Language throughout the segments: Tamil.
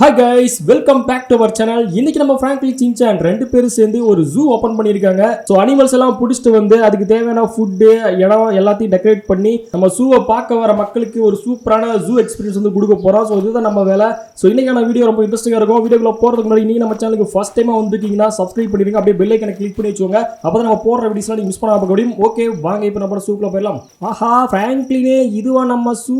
Hi guys welcome back to our channel இன்னைக்கு நம்ம ஃப்ராங்க்லி சின்சான் ரெண்டு பேரும் சேர்ந்து ஒரு ஜூ ஓப்பன் பண்ணியிருக்காங்க. ஸோ அனிமல்ஸ் எல்லாம் பிடிச்சிட்டு வந்து அதுக்கு தேவையான ஃபுட்டு இடம் எல்லாத்தையும் டெக்கரேட் பண்ணி நம்ம ஜூவை பார்க்க வர மக்களுக்கு ஒரு சூப்பரான ஜூ எக்ஸ்பீரியன்ஸ் வந்து கொடுக்க போகிறோம் ஸோ இதுதான் நம்ம வேலை. ஸோ இன்னைக்கான வீடியோ ரொம்ப இன்ட்ரெஸ்டிங்காக இருக்கும். வீடியோக்குள்ள போகிறதுக்கு முன்னாடி நீங்கள் நம்ம சேனலுக்கு ஃபஸ்ட் டைம் வந்துருக்கீங்கன்னா சப்ஸ்கிரைப் பண்ணிடுங்க. அப்படியே பெல் ஐக்கனை கிளிக் பண்ணி வச்சுக்கோங்க. அப்போ நம்ம போடுற வீடியோஸ்லாம் நீங்கள் மிஸ் பண்ண முடியும். ஓகே வாங்க இப்போ நம்ம சூப்பில் போயிடலாம். ஆஹா ஃப்ராங்க்லினே இதுவா நம்ம சூ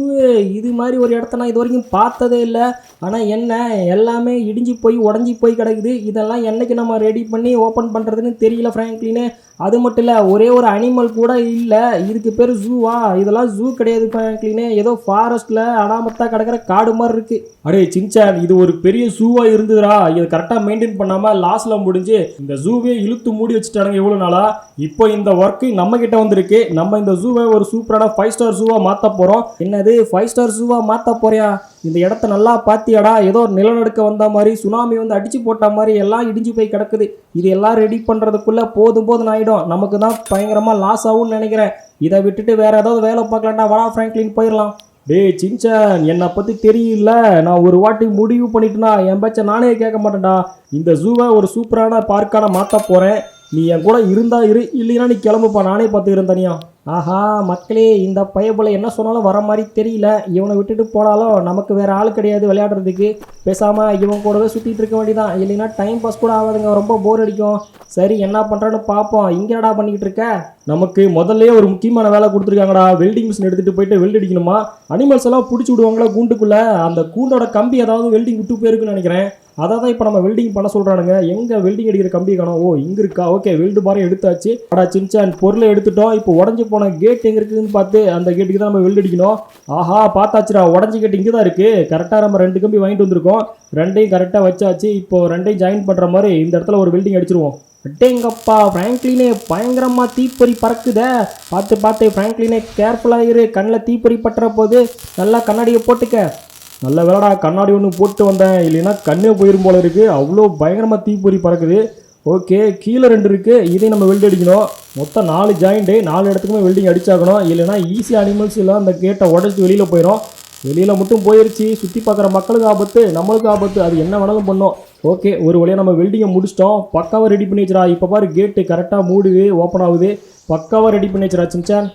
இது மாதிரி ஒரு இடத்த நான் இது வரைக்கும் பார்த்ததே இல்லை. ஆனால் என்ன எல்லாமே இடிஞ்சு போய் உடஞ்சி போய் கிடக்குது. இதெல்லாம் என்னைக்கு நம்ம ரெடி பண்ணி ஓப்பன் பண்ணுறதுன்னு தெரியல ஃப்ராங்க்லின்னு அது மட்டும் இல்லை ஒரே ஒரு அனிமல் கூட இல்லை இதுக்கு பேர் ஜூவா இதெல்லாம் ஜூ கிடையாது ஃப்ராங்க்லின்னு ஏதோ ஃபாரஸ்ட்டில் அனாமத்தா கிடக்கிற காடு மாதிரி இருக்குது அடே சின்சான் இது ஒரு பெரிய ஜூவாக இருந்ததுடா. இது கரெக்டாக மெயின்டைன் பண்ணாமல் லாஸில் முடிஞ்சு இந்த ஜூவே இழுத்து மூடி வச்சுட்டானுங்க எவ்வளோ நாளாக இப்போ இந்த ஒர்க்கு நம்ம கிட்ட வந்திருக்கு. நம்ம இந்த ஜூவை ஒரு சூப்பரான ஃபைவ் ஸ்டார் ஜூவாக மாற்ற போகிறோம் என்னது ஃபைவ் ஸ்டார் ஜூவாக மாற்ற போறியா? இந்த இடத்த நல்லா பார்த்தியாடா ஏதோ நிலநடுக்க வந்த மாதிரி சுனாமி வந்து அடிச்சு போட்ட மாதிரி எல்லாம் இடிஞ்சு போய் கிடக்குது. இது எல்லாம் ரெடி பண்ணுறதுக்குள்ள போதும் போதும் ஆயிடும் நமக்கு தான் பயங்கரமாக லாஸ் ஆகும்னு நினைக்கிறேன். இதை விட்டுட்டு வேற ஏதாவது வேலை பார்க்கலாம்டா வடா ஃப்ராங்க்லின் போயிடலாம். டேய் சின்சான் என்னை பற்றி தெரியல. நான் ஒரு வாட்டி முடிவு பண்ணிட்டுனா என் பேச்ச நானே கேட்க மாட்டேன்டா. இந்த ஜூவை ஒரு சூப்பரான பார்க்கான மாற்ற போகிறேன் நீ என் கூட இருந்தா இரு இல்லைன்னா நீ கிளம்புப்பா. நானே பார்த்துக்கிறேன் தனியாக ஆஹா மக்களே இந்த பயபுல என்ன சொன்னாலும் வர மாதிரி தெரியல. இவனை விட்டுட்டு போனாலும் நமக்கு வேற ஆள் கிடையாது விளையாடுறதுக்கு. பேசாமல் இவன் கூடவே சுற்றிட்டு இருக்க வேண்டியதான் இல்லைன்னா டைம் பாஸ் கூட ஆகாதுங்க. ரொம்ப போர் அடிக்கும். சரி என்ன பண்ணுறான்னு பார்ப்போம். இங்கேடா பண்ணிக்கிட்டு இருக்க? நமக்கு முதல்ல ஒரு முக்கியமான வேலை கொடுத்துருக்காங்கடா. வெல்டிங் மிஷின் எடுத்துட்டு போயிட்டு வெல்ட் அடிக்கணுமா? அனிமல்ஸ் எல்லாம் பிடிச்சி விடுவாங்களா கூண்டுக்குள்ள? அந்த கூண்டோட கம்பி ஏதாவது வெல்டிங் விட்டு போயிருக்குன்னு நினைக்கிறேன். அதை தான் இப்போ நம்ம வெல்டிங் பண்ண சொல்கிறானுங்க எங்கே வெல்டிங் அடிக்கிற கம்பி காணும்? ஓ இங்கே இருக்கா? ஓகே வெல்டு பாரம் எடுத்தாச்சு. அடா சின்சான் பொருளை எடுத்துட்டோம். இப்போ உடஞ்சி போன கேட் எங்கே இருக்குதுன்னு பார்த்து அந்த கேட்டுக்கு தான் நம்ம வெல்டு அடிக்கணும். ஆஹா பார்த்தாச்சுடா. உடஞ்சி கேட் இங்கே தான் இருக்குது கரெக்டாக நம்ம ரெண்டு கம்பி வாங்கிட்டு வந்திருக்கோம். ரெண்டையும் கரெக்டாக வச்சாச்சு. இப்போ ரெண்டையும் ஜாயின் பண்ணுற மாதிரி இந்த இடத்துல ஒரு பில்டிங் அடிச்சிருவோம். அட்டேங்கப்பா ஃப்ராங்க்லினே பயங்கரமாக தீப்பொறி பறக்குதே. பார்த்து பார்த்து ஃப்ராங்க்லினே கேர்ஃபுல்லாக இரு. கண்ணில் தீப்பொறி பட்டுற போது நல்லா கண்ணாடியை போட்டுக்க. நல்ல வேலைடா கண்ணாடி ஒன்று போட்டு வந்தேன். இல்லைன்னா கண்ணே போயிரும் போல இருக்குது அவ்வளோ பயங்கரமாக தீப்பொறி பறக்குது. ஓகே கீழே ரெண்டு இருக்குது இதையும் நம்ம வெல்ட் அடிக்கணும். மொத்தம் நாலு ஜாயிண்ட்டு நாலு இடத்துக்குமே வெல்டிங் அடிச்சாகணும். இல்லைன்னா ஈஸி அனிமல்ஸ் எல்லாம் அந்த கேட்டை உடச்சி வெளியில் போயிடும் வெளியில் மட்டும் போயிருச்சு சுற்றி பார்க்குற மக்களுக்கு ஆபத்து நம்மளுக்கு ஆபத்து அது என்ன வேணாலும் பண்ணோம். ஓகே ஒரு வழியாக நம்ம வெல்டிங்கை முடிச்சிட்டோம். பக்காவாக ரெடி பண்ணி வச்சுடா இப்போ பாரு கேட்டு கரெக்டாக மூடுது ஓப்பன் ஆகுது. பக்காவாக ரெடி பண்ணி வச்சுடா சின்சான்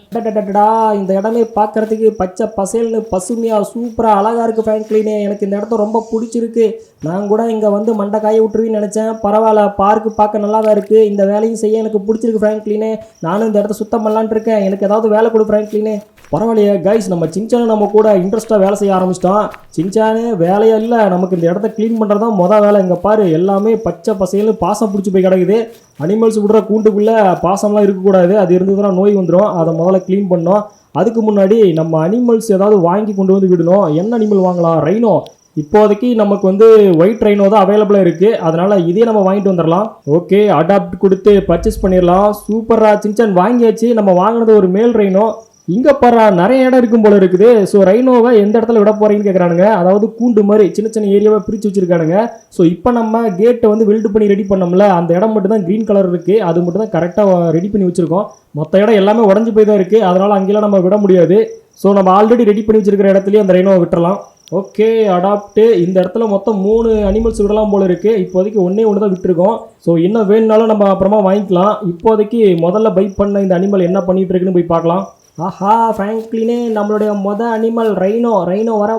இந்த இடமே பார்க்கறதுக்கு பச்சை பசேல்னு பசுமையாக சூப்பராக அழகாக இருக்குது ஃப்ராங்க்லினே எனக்கு இந்த இடத்த ரொம்ப பிடிச்சிருக்கு. நான் கூட இங்கே வந்து மண்டை காய விட்டுருவேன்னு நினச்சேன். பரவாயில்ல பார்க்கு பார்க்க நல்லா தான் இருக்குது இந்த வேலையும் செய்ய எனக்கு பிடிச்சிருக்கு ஃப்ராங்க்லினே நானும் இந்த இடத்த சுத்தம் பண்ணலான் இருக்கேன். எனக்கு ஏதாவது வேலை கொடு ஃப்ராங்க்லினே பரவாயில்லையே கைஸ் நம்ம சின்சானு நம்ம கூட இன்ட்ரெஸ்ட்டாக வேலை செய்ய ஆரம்பிச்சிட்டோம். சின்சானு வேலையே இல்லை. நமக்கு இந்த இடத்த க்ளீன் பண்ணுறது தான் மொதல் வேலை. இங்கே பாரு எல்லாமே பச்சை பசையில் பாசம் பிடிச்சி போய் கிடக்குது. அனிமல்ஸ் விடுற கூண்டுக்குள்ளே பாசம்லாம் இருக்கக்கூடாது. அது இருந்ததுன்னா நோய் வந்துடும் அதை முதல்ல க்ளீன் பண்ணோம் அதுக்கு முன்னாடி நம்ம அனிமல்ஸ் ஏதாவது வாங்கி கொண்டு வந்து விடணும். என்ன அனிமல் வாங்கலாம்? ரைனோ இப்போதைக்கு நமக்கு வந்து ஒயிட் ரைனோ தான் அவைலபிளாக இருக்குது அதனால் இதே நம்ம வாங்கிட்டு வந்துடலாம். ஓகே அடாப்ட் கொடுத்து பர்ச்சேஸ் பண்ணிடலாம். சூப்பராக சின்சன் வாங்கியாச்சு. நம்ம வாங்கினது ஒரு மேல் ரைனோ இங்கே பாரு நிறைய இடம் இருக்கும் போல இருக்குது. ஸோ ரைனோவை எந்த இடத்துல விட போகிறீங்கன்னு கேட்குறானுங்க அதாவது கூண்டு மாதிரி சின்ன சின்ன ஏரியாவை பிரித்து வச்சுருக்கானுங்க. ஸோ இப்போ நம்ம கேட்டை வந்து வெல்டு பண்ணி ரெடி பண்ணோம்ல அந்த இடம் மட்டும் தான் க்ரீன் கலர் இருக்குது அது மட்டும் தான் கரெக்டாக ரெடி பண்ணி வச்சுருக்கோம். மற்ற இடம் எல்லாமே உடஞ்சி போய் தான் இருக்குது அதனால் அங்கெல்லாம் நம்ம விட முடியாது. ஸோ நம்ம ஆல்ரெடி ரெடி பண்ணி வச்சுருக்கிற இடத்துலயே அந்த ரைனோவை விட்டுறலாம். ஓகே அடாப்ட்டு இந்த இடத்துல மொத்தம் மூணு அனிமல்ஸ் விடலாம் போல இருக்குது இப்போதைக்கு ஒன்றே ஒன்று தான் விட்டுருக்கோம். ஸோ என்ன வேணும்னாலும் நம்ம அப்புறமா வாங்கிக்கலாம். இப்போதைக்கு முதல்ல பை பண்ண இந்த அனிமல் என்ன பண்ணிகிட்டு இருக்குன்னு போய் பார்க்கலாம். ஆஹா ஃப்ராங்க்லினே நம்மளுடைய மொத அனிமல் ரைனோ ரைனோ வர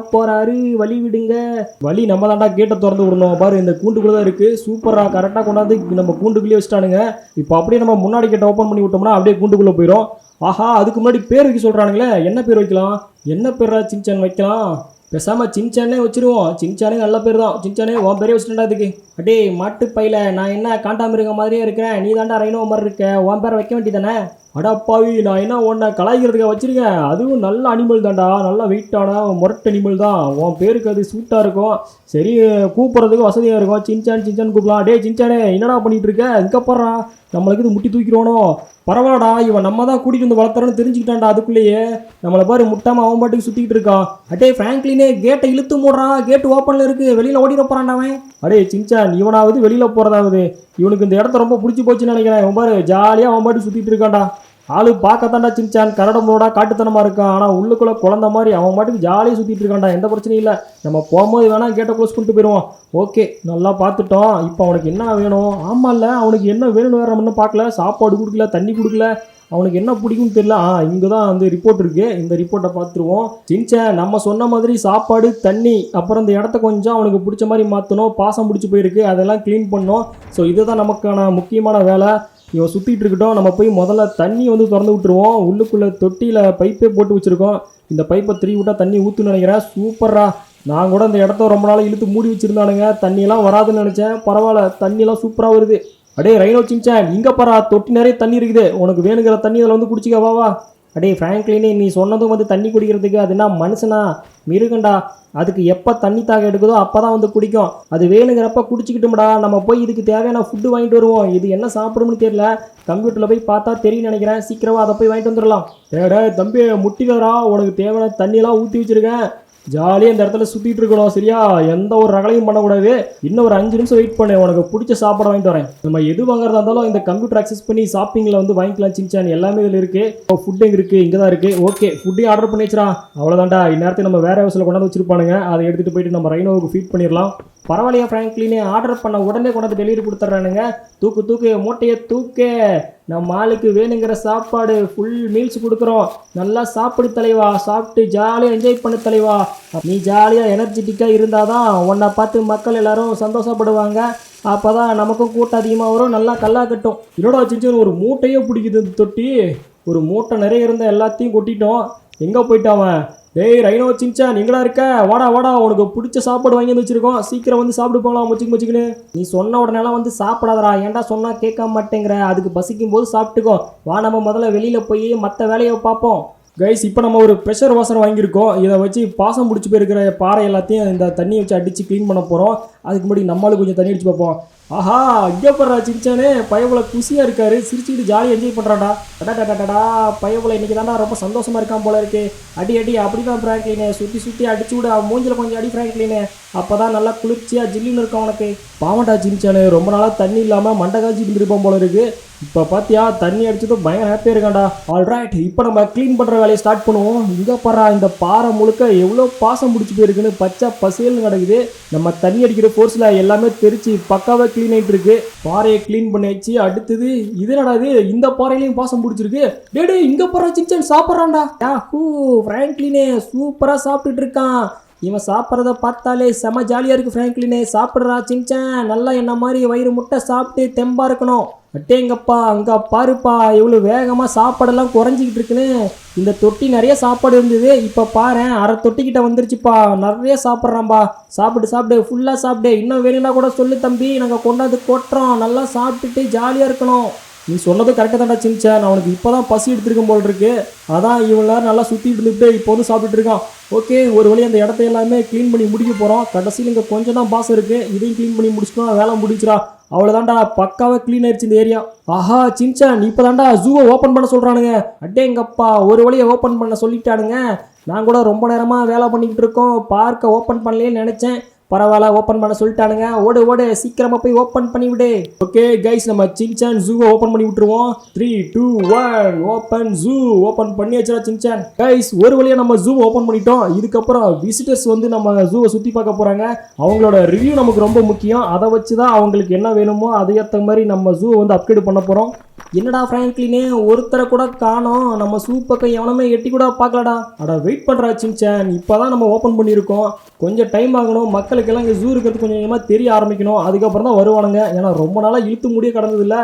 வழி விடுங்க. வழி நம்ம தாண்டா கேட்டை திறந்து விடணும். பாரு இந்த கூண்டுக்குள்ள தான் இருக்கு. சூப்பராக கரெக்டாக கொண்டாந்து நம்ம கூண்டுக்குள்ளேயே வச்சுட்டானுங்க. இப்போ அப்படியே நம்ம முன்னாடி கேட்டை ஓப்பன் பண்ணி விட்டோம்னா அப்படியே கூண்டுக்குள்ளே போயிடும் ஆஹா அதுக்கு முன்னாடி பேர் வைக்க சொல்கிறானுங்களே என்ன பேர் வைக்கலாம்? என்ன பேரா சின்சான் வைக்கலாம்? பேசாமல் சின்சானே வச்சிருவோம். சின்சானே நல்ல பேர் தான் சின்சானே உன் பேரே வச்சுட்டா அதுக்கு அடே மாட்டு பையில நான் என்ன காண்டாமிருங்க மாதிரியே இருக்கிறேன். நீ தாண்டா ரைனோ மாதிரி இருக்க. உன் பேரை வைக்க வேண்டியதானே அடப்பாவி நான் என்ன உன்னை கலாய்க்கிறதுக்காக வச்சிருக்கேன்? அதுவும் நல்ல அனிமல் தான்டா. நல்ல வெயிட்டான முரட்டு அனிமல் தான். உன் பேருக்கு அது சூட்டாக இருக்கும். சரி கூப்பிட்றதுக்கு வசதியாக இருக்கும். சின்சான் சின்சான் கூப்பிடலாம். டே சின்சானே என்னடா பண்ணிகிட்டு இருக்க? இங்கே நம்மளுக்கு இது முட்டி தூக்கிறோனோ பரவாயில்லடா இவன் நம்ம தான் கூட்டிகிட்டு வந்து வளர்த்துறோன்னு தெரிஞ்சுக்கிட்டான்டா அதுக்குள்ளேயே. நம்மளை பாரு முட்டாமல் அவன் பாட்டுக்கு சுற்றிக்கிட்டு இருக்கான். அடே ஃப்ராங்க்லினே கேட்டை இழுத்து மூடுறான். கேட்டு ஓப்பனில் இருக்குது வெளியில் ஓடிட போறான்டா அவன். அடே சின்சான் இவனாவது வெளியில் போகிறதாவது இவனுக்கு இந்த இடத்த ரொம்ப பிடிச்சி போச்சுன்னு நினைக்கிறேன். அவன் பாரு ஜாலியாக அவன் பாட்டுக்கு சுற்றிட்டு இருக்கான்டா. ஆளு பார்க்கத்தாண்டா சின்சான் கரடமோட காட்டுத்தனமாக இருக்கான். ஆனால் உள்ளுக்குள்ள குழந்த மாதிரி அவன் மாட்டுக்கு ஜாலியாக சுற்றிட்டு இருக்கான்டா. எந்த பிரச்சனையும் இல்லை. நம்ம போகும்போது வேணால் கேட்டை க்ளோஸ் பண்ணிட்டு போயிடுவோம் ஓகே நல்லா பார்த்துட்டோம். இப்போ அவனுக்கு என்ன வேணும்? ஆமாம்ல அவனுக்கு என்ன வேணும்னு வேறு நம்ம பார்க்கல. சாப்பாடு கொடுக்கல தண்ணி கொடுக்கல. அவனுக்கு என்ன பிடிக்கும்னு தெரியல. ஆ இங்கே தான் வந்து ரிப்போர்ட் இருக்குது இந்த ரிப்போர்ட்டை பார்த்துருவோம். சின்சான் நம்ம சொன்ன மாதிரி சாப்பாடு தண்ணி அப்புறம் இந்த இடத்த கொஞ்சம் அவனுக்கு பிடிச்ச மாதிரி மாற்றணும் பாசம் பிடிச்சி போயிருக்கு. அதெல்லாம் க்ளீன் பண்ணோம் ஸோ இதுதான் நமக்கான முக்கியமான வேலை. இவன் சுற்றிட்டு இருக்கட்டும் நம்ம போய் முதல்ல தண்ணி வந்து திறந்து விட்டுருவோம். உள்ளுக்குள்ளே தொட்டியில் பைப்பே போட்டு வச்சுருக்கோம். இந்த பைப்பை திரி விட்டால் தண்ணி ஊற்றுன்னு நினைக்கிறேன். சூப்பரா நான் கூட இந்த இடத்த ரொம்ப நாள் இழுத்து மூடி வச்சுருந்தானுங்க. தண்ணியெல்லாம் வராதுன்னு நினச்சேன். பரவாயில்ல தண்ணியெல்லாம் சூப்பராக வருது. அடே ரைனோ சின்சான் இங்கே பாரா தொட்டி நிறைய தண்ணி இருக்குது. உனக்கு வேணுங்கிற தண்ணி அதில் வந்து குடிச்சிக்க வா வா. அடே ஃப்ராங்க்லினே நீ சொன்னதும் வந்து தண்ணி குடிக்கிறதுக்கு அது என்ன மனுஷனா? மிருகண்டா. அதுக்கு எப்போ தண்ணி தாக எடுக்குதோ அப்போ தான் வந்து குடிக்கும். அது வேணுங்கிறப்ப குடிச்சிக்கிட்டும்டா நம்ம போய் இதுக்கு தேவையான ஃபுட்டு வாங்கிட்டு வருவோம். இது என்ன சாப்பிடும்னு தெரியல. கம்ப்யூட்டரில் போய் பார்த்தா தெரியும் நினைக்கிறேன். சீக்கிரமாக அதை போய் வாங்கிட்டு வந்துடலாம். ஏடா தம்பி முட்டிக்காரா உனக்கு தேவையான தண்ணியெல்லாம் ஊற்றி வச்சிருக்கேன். ஜாலியாக இந்த இடத்துல சுற்றிட்டு இருக்கணும் சரியா? எந்த ஒரு ரகலையும் பண்ணக்கூடாது. இன்னும் ஒரு அஞ்சு நிமிஷம் வெயிட் பண்ணு. உனக்கு பிடிச்ச சாப்பாடு வாங்கிட்டு வரேன். நம்ம எது வாங்குறதா இருந்தாலும் இந்த கம்ப்யூட்டர் அக்சஸ் பண்ணி ஷாப்பிங்கில் வந்து வாங்கிக்கலாம் சின்சான் எல்லாமே இதில் இருக்குது ஃபுட்டு எங்கே இருக்குது இங்கே தான் இருக்குது ஓகே ஃபுட்டையும் ஆர்டர் பண்ணி வச்சுடா அவ்வளோதான்டா இந்நேரத்தை நம்ம வேற ஹவுஸில் கொண்டாந்து வச்சிருப்பானுங்க. அதை எடுத்துகிட்டு போயிட்டு நம்ம ரைனோவுக்கு ஃபீட் பண்ணிடலாம். பரவாயில்லையா ஃப்ராங்க்லினே ஆர்டர் பண்ண உடனே கொண்டாந்து டெலிவரி கொடுத்துட்றானுங்க. தூக்கு தூக்கு மூட்டையை தூக்கு. நம்ம ஆளுக்கு வேணுங்கிற சாப்பாடு ஃபுல் மீல்ஸ் கொடுக்குறோம். நல்லா சாப்பிடு தலைவா சாப்பிட்டு ஜாலியாக என்ஜாய் பண்ணு தலைவா. நீ ஜாலியாக எனர்ஜெட்டிக்காக இருந்தால் தான் உன்னை பார்த்து மக்கள் எல்லாரும் சந்தோஷப்படுவாங்க. அப்போ தான் நமக்கும் கூட்டம் அதிகமாக வரும் நல்லா கல்லா கட்டும். என்னோட சின்ன ஒரு மூட்டையே பிடிக்குது தொட்டி. ஒரு மூட்டை நிறைய இருந்த எல்லாத்தையும் கொட்டிட்டோம். எங்கே போயிட்டான் டேய் ரைனோ சின்சான் நீங்களா இருக்க? வாடா வாடா உனக்கு பிடிச்ச சாப்பாடு வாங்கி வந்து வச்சிருக்கோம். சீக்கிரம் வந்து சாப்பிட்டு போகலாம் முச்சிக்கு முச்சிக்குன்னு. நீ சொன்ன உடனேலாம் வந்து சாப்பிடாதடா. ஏன்டா சொன்னா கேட்க மாட்டேங்கிற? அதுக்கு பசிக்கும் போது சாப்பிட்டுக்கோ. வா நம்ம முதல்ல வெளியில போய் மற்ற வேலையை பார்ப்போம். கைஸ் இப்போ நம்ம ஒரு ப்ரெஷர் வாசர் வாங்கியிருக்கோம். இதை வச்சு பாசம் பிடிச்சி போயிருக்கிற பாறை எல்லாத்தையும் இந்த தண்ணியை வச்சு அடித்து க்ளீன் பண்ண போகிறோம் அதுக்கு முன்னாடி நம்மளும் கொஞ்சம் தண்ணி அடிச்சு பார்ப்போம். ஆஹா இங்கே போடுறா சிரிச்சானே பயவுல குசியாக இருக்காரு. சிரிச்சுக்கிட்டு ஜாலியாக என்ஜாய் பண்ணுறாடா டடா பயவுல இன்னைக்கு தாண்டா ரொம்ப சந்தோஷமாக இருக்கான் போல இருக்கு. அடி அடி அப்படிதான் ஃப்ராங்க்லினே சுற்றி சுற்றி அடிச்சு விடு. அவன் கொஞ்சம் அடி ஃப்ராங்க்லினே அப்பதான் நல்லா குளிர்ச்சியாக ஜில்லுன்னு இருக்கும் உனக்கு பாவண்டா சிரிச்சானே ரொம்ப நாளாக தண்ணி இல்லாமல் மண்டை காய்ச்சி இருந்திருப்பான் போல இருக்கு. இப்போ பார்த்தியா தண்ணி அடிச்சதும் பயங்கர ஹாப்பியாக இருக்கான்டா. ஆல்ரைட் இப்போ நம்ம க்ளீன் பண்ணுற வேலையை ஸ்டார்ட் பண்ணுவோம். இங்கே பாரா இந்த பாறை முழுக்க எவ்வளோ பாசம் பிடிச்சி போயிருக்குன்னு பச்சை பசேல்னு கிடக்குது. நம்ம தண்ணி அடிக்கிற ஃபோர்ஸில் எல்லாமே தெரிச்சு பக்காவாக க்ளீன் ஆகிட்டு இருக்கு பாறையை க்ளீன் பண்ணியாச்சு. அடுத்தது இது நடாது இது? இந்த பாறையிலையும் பாசம் பிடிச்சிருக்கு. டேடு இங்கே போகிற சின்சன் சாப்பிட்றான்டா. ஹூ ஃப்ராங்க்லினே சூப்பராக சாப்பிட்டுட்டு இருக்கான். இவன் சாப்பிட்றத பார்த்தாலே செம ஜாலியாக இருக்குது ஃப்ராங்க்லினே சாப்பிட்றா சின்சான் நல்லா என்ன மாதிரி வயிறு முட்டை சாப்பிட்டு தெம்பாக இருக்கணும். அட்டேங்கப்பா அங்கே பாருப்பா. இவ்வளோ வேகமாக சாப்பாடெல்லாம் குறைஞ்சிக்கிட்டு இருக்குன்னு. இந்த தொட்டி நிறைய சாப்பாடு இருந்தது. இப்போ பாரு அரை தொட்டிக்கிட்ட வந்துருச்சுப்பா. நிறைய சாப்பிட்றான்பா. சாப்பிட்டு சாப்பிடு. ஃபுல்லாக சாப்பிடு. இன்னும் வேணும்னா கூட சொல்லு தம்பி. நாங்கள் கொண்டாந்து கொட்டுறோம். நல்லா சாப்பிட்டுட்டு ஜாலியாக இருக்கணும். நீ சொன்னது கரெக்டாக தான்டா சின்சான் அவனுக்கு இப்போ தான் பசி எடுத்துருக்கும் போல் இருக்கு அதான் இவன் நேரம் நல்லா சுற்றிட்டு இருந்துட்டு இப்போ வந்து சாப்பிட்டுட்டு இருக்கான். ஓகே ஒரு வழி அந்த இடத்த எல்லாமே க்ளீன் பண்ணி முடிக்க போகிறோம் கடைசியில் இங்கே கொஞ்சம் தான் பாஸ் இருக்குது இதையும் க்ளீன் பண்ணி முடிச்சிட்டோம். வேலை முடிச்சிடா அவ்வளோதான்டா பக்காவாக க்ளீன் ஆயிடுச்சு இந்த ஏரியா ஆஹா சின்சான் இப்போ தான்டா ஜூவை ஓப்பன் பண்ண சொல்கிறானுங்க அட்டேங்கப்பா ஒரு வழியை ஓப்பன் பண்ண சொல்லிட்டானுங்க. நான் கூட ரொம்ப நேரமாக வேலை பண்ணிக்கிட்டு இருக்கோம். பார்க்கை ஓப்பன் பண்ணலேன்னு நினச்சேன். பரவாயில்ல ஓப்பன் பண்ண சொல்லிட்டானுங்க. ஓடு ஓடு சீக்கிரமா போய் ஓப்பன் பண்ணி விடு ஓகே கைஸ் நம்ம சின்சான் ஜூவை ஓப்பன் பண்ணி விட்டுருவோம். Three two one open zoo open பண்ணி வச்சிடா சின்சான். கைஸ் ஒரு வழியா நம்ம ஜூ ஓப்பன் பண்ணிட்டோம். இதுக்கப்புறம் விசிட்டர்ஸ் வந்து நம்ம ஜூவை சுற்றி பார்க்க போறாங்க. அவங்களோட ரிவ்யூ நமக்கு ரொம்ப முக்கியம். அதை வச்சு தான் அவங்களுக்கு என்ன வேணுமோ அதை ஏற்ற மாதிரி நம்ம ஜூ வந்து அப்கிரேட் பண்ண போகிறோம் என்னடா ஃப்ராங்க்லினே ஒருத்தரை கூட காணோம். நம்ம சூ பக்கம் எட்டி கூட பார்க்கலடா. அட வெயிட் பண்ணுறா சின்சேன் இப்போ தான் நம்ம ஓப்பன் பண்ணியிருக்கோம். கொஞ்சம் டைம் ஆகணும். மக்களுக்கெல்லாம் இங்கே ஜூ இருக்கிறது கொஞ்சம் கொஞ்சமாக தெரிய ஆரம்பிக்கணும். அதுக்கப்புறம் தான் வருவானுங்க. ஏன்னா ரொம்ப நாளாக இழுத்து முடிய கடந்ததில்ல.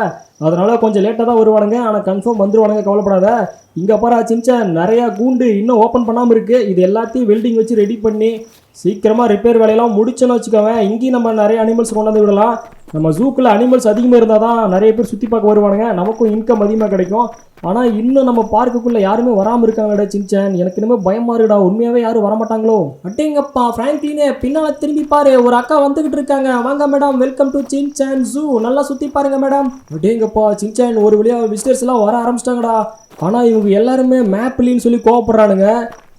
அதனால் கொஞ்சம் லேட்டாக தான் வருவானுங்க. ஆனால் கன்ஃபார்ம் வந்துருவானுங்க. கவலைப்படாத. இங்கே பாரா சின்சேன் நிறையா கூண்டு இன்னும் ஓப்பன் பண்ணாமல் இருக்குது இது எல்லாத்தையும் வெல்டிங் வச்சு ரெடி பண்ணி சீக்கிரமாக ரிப்பேர் வேலையெல்லாம் முடிச்சோன்னு வச்சுக்கோங்க இங்கேயும் நம்ம நிறைய அனிமல்ஸ் கொண்டாந்து விடலாம். நம்ம ஜூக்கில் அனிமல்ஸ் அதிகமாக இருந்தால் தான் நிறைய பேர் சுற்றி பார்க்க வருவானுங்க. நமக்கும் இன்கம் அதிகமாக கிடைக்கும். ஆனால் இன்னும் நம்ம பார்க்குக்குள்ளே யாருமே வராமல் இருக்காங்கடா சின்சான். எனக்கு இனிமேல் பயமாக இருக்குடா உண்மையாகவே யாரும் வரமாட்டாங்களோ? அட்டேங்கப்பா ஃப்ராங்க்லினே பின்னால் திரும்பி பாரு. ஒரு அக்கா வந்துக்கிட்டு இருக்காங்க. வாங்க madam welcome to Shinchan zoo நல்லா சுற்றி பாருங்க மேடம் அட்டேங்கப்பா சின்சான் ஒரு வழியாக விசிட்டர்ஸ் எல்லாம் வர ஆரம்பிச்சிட்டாங்கடா. ஆனால் இவங்க எல்லாருமே மேப்லின்னு சொல்லி கோவப்படுறானுங்க.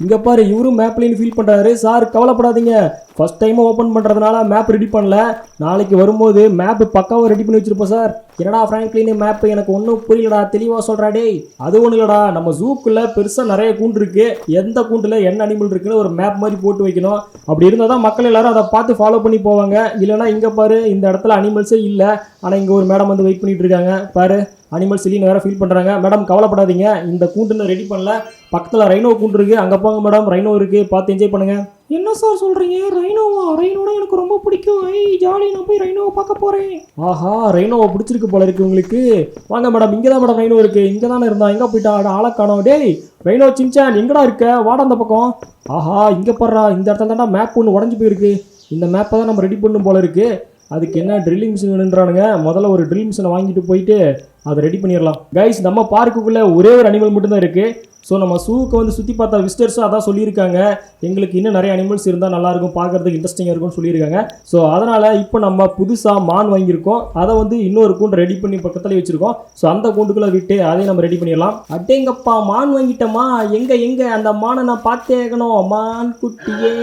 இங்கே பாரு இவரும் மேப்லின்னு ஃபீல் பண்ணுறாரு சார் கவலைப்படாதீங்க. ஃபர்ஸ்ட் டைம் ஓப்பன் பண்ணுறதுனால மேப் ரெடி பண்ணல. நாளைக்கு வரும்போது மேப் பக்காவாக ரெடி பண்ணி வச்சுருப்போம் சார் என்னடா ஃப்ராங்க்லின் மேப் எனக்கு ஒன்றும் புரியலடா தெளிவாக சொல்கிறா டேய். அது ஒன்றும் இல்லடா நம்ம ஜூக்குள்ளே பெருசாக நிறைய கூண்டு இருக்குது எந்த கூண்டில் என்ன அனிமல் இருக்குன்னு ஒரு மேப் மாதிரி போட்டு வைக்கணும். அப்படி இருந்தால் தான் மக்கள் எல்லாரும் அதை பார்த்து ஃபாலோ பண்ணி போவாங்க. இல்லைன்னா இங்கே பாரு இந்த இடத்துல அனிமல்ஸே இல்லை. ஆனால் இங்கே ஒரு மேடம் வந்து வெயிட் பண்ணிட்டு இருக்காங்க. பாரு அனிமல்ஸ் இல்லைன்னு வேறு ஃபீல் பண்ணுறாங்க மேடம் கவலைப்படாதீங்க. இந்த கூண்டுன்னு ரெடி பண்ணல. பக்கத்தில் ரைனோ கூண்டு இருக்குது அங்கே போங்க மேடம் ரைனோ இருக்குது பார்த்து என்ஜாய் பண்ணுங்கள் என்ன சார் சொல்றீங்க? ரைனோவா ரைனோனா எனக்கு ரொம்ப பிடிக்கும். ஐ ஜாலி நான் போய் ரைனோவை பார்க்க போறேன். ஆஹா ரைனோவை பிடிச்சிருக்கு போல இருக்கு உங்களுக்கு. வாங்க மேடம் இங்கே தான் மேடம் ரைனோ இருக்கு. இங்கே தானே இருந்தா எங்கே போயிட்டா? அட, ஆளை காணோம். டேய் ரைனோ சின்சான் எங்கடா இருக்க? வாடா அந்த பக்கம். ஆஹா இங்கே பாடுறா இந்த இடத்துல தான்டா மேப் ஒன்று உடஞ்சி போயிருக்கு. இந்த மேப்பை தான் நம்ம ரெடி பண்ணும் போல இருக்கு. அதுக்கு என்ன ட்ரில்லிங் மிஷின் வேணுன்றானுங்க முதல்ல ஒரு ட்ரில் மிஷினை வாங்கிட்டு போயிட்டு அதை ரெடி பண்ணிடலாம். கைஸ் நம்ம பார்க்குக்குள்ளே ஒரே ஒரு அனிமல் மட்டும்தான் இருக்குது ஸோ நம்ம சூவுக்கு வந்து சுற்றி பார்த்தா விசிட்டர்ஸும் அதான் சொல்லியிருக்காங்க. எங்களுக்கு இன்னும் நிறைய அனிமல்ஸ் இருந்தால் நல்லாயிருக்கும் பார்க்கறதுக்கு இன்ட்ரெஸ்டிங்காக இருக்கும்னு சொல்லியிருக்காங்க. ஸோ அதனால் இப்போ நம்ம புதுசாக மான் வாங்கியிருக்கோம். அதை வந்து இன்னொரு கூண்டு ரெடி பண்ணி பக்கத்துலேயே வச்சுருக்கோம். ஸோ அந்த கூண்டுக்குள்ளே விட்டு அதையும் நம்ம ரெடி பண்ணிடலாம். அட்டேங்கப்பா மான் வாங்கிட்டோமா? எங்கே எங்கே? அந்த மானை நான் பார்த்தேக்கணும் மான் குட்டியே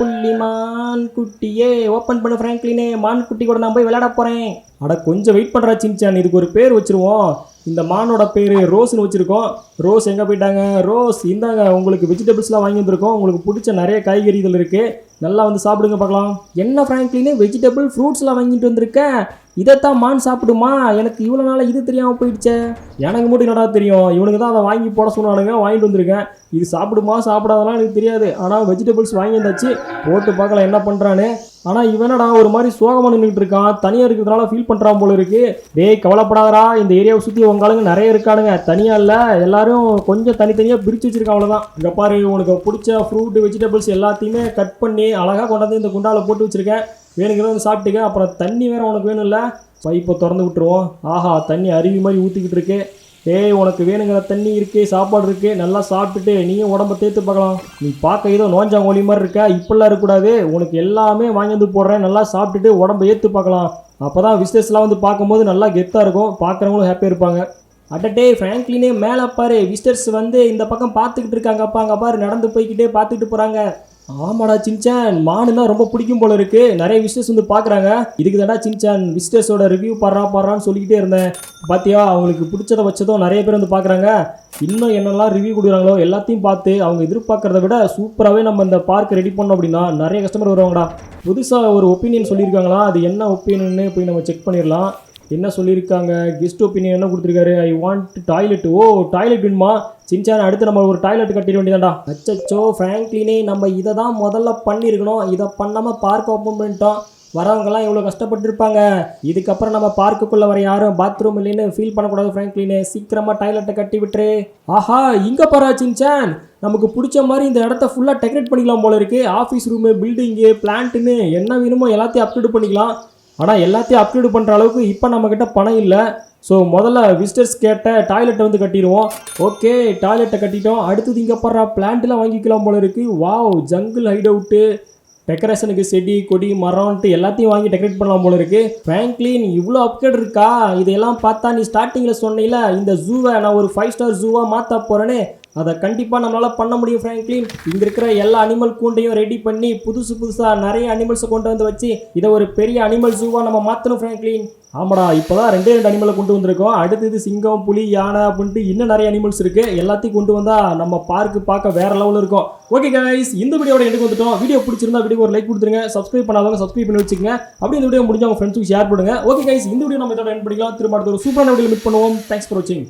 புள்ளி மான் குட்டியே. ஓப்பன் பண்ணு ஃப்ராங்க்லினே மான் குட்டி கூட நான் போய் விளையாட போகிறேன் அட கொஞ்சம் வெயிட் பண்ணுறா சின்சான். இதுக்கு ஒரு பேர் வச்சிருவோம். இந்த மானோட பேர் ரோஸ்னு வச்சுருக்கோம். ரோஸ் எங்கே போயிட்டாங்க? ரோஸ் இந்தாங்க உங்களுக்கு வெஜிடபிள்ஸ்லாம் வாங்கி வந்திருக்கோம். உங்களுக்கு பிடிச்ச நிறைய காய்கறிகள் இருக்குது நல்லா வந்து சாப்பிடுங்க பார்க்கலாம். என்ன ஃப்ராங்க்லின்னு வெஜிடபிள் ஃப்ரூட்ஸ்லாம் வாங்கிட்டு வந்திருக்கேன் இதைத்தான் மான் சாப்பிடுமா? எனக்கு இவ்வளோ நாளாக இது தெரியாமல் போயிடுச்சே. எனக்கு மட்டும் என்னடா தெரியும்? இவனுக்கு தான் அதை வாங்கி போட சொன்னானுங்க வாங்கிட்டு வந்திருக்கேன். இது சாப்பிடுமா சாப்பிடாதெல்லாம் எனக்கு தெரியாது. ஆனால் வெஜிடபிள்ஸ் வாங்கி வந்தாச்சு. போட்டு பார்க்கலாம் என்ன பண்ணுறான்னு ஆனால் இவனடா ஒரு மாதிரி சோகமாக நின்றுட்டு இருக்கான். தனியாக இருக்கிறதுனால ஃபீல் பண்ணுறான் போல இருக்கு. டேய் கவலைப்படாதடா. இந்த ஏரியாவை சுற்றி உங்க ஆளுங்க நிறைய இருக்கானுங்க. தனியாக இல்லை எல்லாரும் கொஞ்சம் தனித்தனியாக பிரித்து வச்சிருக்கான் அவ்வளோதான் இங்கே பாரு உனக்கு பிடிச்ச ஃப்ரூட் வெஜிடபிள்ஸ் எல்லாத்தையுமே கட் பண்ணி அழகாக கொண்டாந்து இந்த குண்டாவில் போட்டு வச்சுருக்கேன். வேணுங்கிறத வந்து சாப்பிட்டுக்க. அப்புறம் தண்ணி வேற உனக்கு வேணும்ல? பைப்பை திறந்து விட்டுருவோம். ஆஹா தண்ணி அருவி மாதிரி ஊற்றிக்கிட்டு இருக்கு. ஏய் உனக்கு வேணுங்கிற தண்ணி இருக்கு சாப்பாடு இருக்கு. நல்லா சாப்பிட்டுட்டு நீயும் உடம்ப தேத்து பார்க்கலாம். நீ பார்க்க ஏதோ நோஞ்சாங்கோலி மாதிரி இருக்க. இப்படிலாம் இருக்கக்கூடாது. உனக்கு எல்லாமே வாங்கி வந்து போடுறேன். நல்லா சாப்பிட்டுட்டு உடம்ப ஏற்று பார்க்கலாம். அப்போ தான் விசிட்டர்ஸ்லாம் வந்து பார்க்கும்போது நல்லா கெத்தாக இருக்கும். பார்க்குறவங்களும் ஹாப்பியாக இருப்பாங்க. அடடே ஃப்ராங்க்லினே மேலே பாரு. விசிட்டர்ஸ் வந்து இந்த பக்கம் பார்த்துக்கிட்டு இருக்காங்கப்பா அங்கே பாரு நடந்து போய்க்கிட்டே பார்த்துக்கிட்டு போகிறாங்க ஆமாடா சின்சான் மானுனா ரொம்ப பிடிக்கும் போல இருக்கு. நிறைய விசிட்டர்ஸ் வந்து பார்க்குறாங்க. இதுக்கு தாண்டா சின்சான் விசிட்டர்ஸோட ரிவ்யூ பாடுறா பாடுறான்னு சொல்லிக்கிட்டே இருந்தேன். பார்த்தியா அவங்களுக்கு பிடிச்சத வச்சதும் நிறைய பேர் வந்து பார்க்குறாங்க. இன்னும் என்னெல்லாம் ரிவ்யூ கொடுக்குறாங்களோ எல்லாத்தையும் பார்த்து அவங்க எதிர்பார்க்கறத விட சூப்பராகவே நம்ம இந்த பார்க் ரெடி பண்ணோம் அப்படின்னா நிறைய கஸ்டமர் வருவாங்கடா. புதுசாக ஒரு ஒப்பீனியன் சொல்லியிருக்காங்களா? அது என்ன ஒப்பீனியன்னு போய் நம்ம செக் பண்ணிடலாம். என்ன சொல்லியிருக்காங்க? கெஸ்ட் ஒப்பீனியன் என்ன கொடுத்துருக்காரு. I want toilet oh toilet வேணுமா? சின்சான் அடுத்து நம்ம ஒரு டாய்லெட் கட்டிட வேண்டியதாண்டா அச்சச்சோ ஃப்ராங்க்லினே நம்ம இதை தான் முதல்ல பண்ணியிருக்கணும். இதை பண்ணாமல் பார்க் ஓப்பன் பண்ணிட்டோம். வரவங்கெல்லாம் எவ்வளோ கஷ்டப்பட்டிருப்பாங்க. இதுக்கப்புறம் நம்ம பார்க்குக்குள்ளே வர யாரும் பாத்ரூம் இல்லைன்னு ஃபீல் பண்ணக்கூடாது ஃப்ராங்க்லினே சீக்கிரமாக டாய்லெட்டை கட்டி விட்டுரு. ஆஹா இங்கே பாரா சின்சான். நமக்கு பிடிச்ச மாதிரி இந்த இடத்த ஃபுல்லாக டெக்கரேட் பண்ணிக்கலாம் போல இருக்கு. ஆஃபீஸ் ரூமு பில்டிங்கு பிளான்ட்டுன்னு என்ன வேணுமோ எல்லாத்தையும் அப்டேட் பண்ணிக்கலாம். ஆனால் எல்லாத்தையும் அப்கிரேட் பண்ணுற அளவுக்கு இப்போ நம்மக்கிட்ட பணம் இல்லை. ஸோ முதல்ல விசிட்டர்ஸ் கேட்ட டாய்லெட்டை வந்து கட்டிடுவோம். ஓகே டாய்லெட்டை கட்டிட்டோம். அடுத்தது இங்கே படுற பிளான்ட்லாம் வாங்கிக்கலாம் போல இருக்குது வாவ் ஜங்கிள் ஹைட் அவுட்டு டெக்கரேஷனுக்கு செடி கொடி மரம்ட்டு எல்லாத்தையும் வாங்கி டெக்கரேட் பண்ணலாம் போல இருக்கு. ஃப்ராங்க்லின் இவ்வளோ அப்கிரேட் இருக்கா? இதையெல்லாம் பார்த்தா நீ ஸ்டார்டிங்கில் சொன்னீல இந்த ஜூவை நான் ஒரு ஃபைவ் ஸ்டார் ஜூவாக மாற்ற போகிறேன்னு அதை கண்டிப்பாக நம்மளால் பண்ண முடியும் ஃப்ராங்க்லின் இங்கே இருக்கிற எல்லா அனிமல் கூண்டையும் ரெடி பண்ணி புதுசு புதுசாக நிறைய அனிமல்ஸை கொண்டு வந்து வச்சு இதை ஒரு பெரிய அனிமல் ஜூவாக நம்ம மாற்றணும் ஃப்ராங்க்லின் ஆமாடா இப்போ தான் ரெண்டே ரெண்டு அனிமலை கொண்டு வந்திருக்கோம். அடுத்தது சிங்கம் புலி யானை அப்படின்ட்டு இன்னும் நிறைய அனிமல்ஸ் இருக்குது எல்லாத்தையும் கொண்டு வந்தால் நம்ம பார்க்கு பார்க்க வேற லெவலில் இருக்கும். ஓகே கைஸ் இந்த வீடியோட எடுக்க வந்துட்டோம். வீடியோ பிடிச்சிருந்தா வீடியோ ஒரு லைக் கொடுத்துருங்க. சப்ஸ்கிரைப் பண்ணாதவங்க சப்ஸ்கிரைப் பண்ணி வச்சுக்கங்க. அப்படியே இந்த வீடியோ முடிஞ்ச உங்க ஃப்ரெண்ட்ஸுக்கு ஷேர் பண்ணுங்க. ஓகே கைஸ் இந்த வீடியோ நம்ம இதோட என் பண்ணிக்கலாம். திரும்ப அடுத்த ஒரு சூப்பரான வீடியோ மீட் பண்ணுவோம். தேங்க்ஸ் ஃபார் வாட்சிங்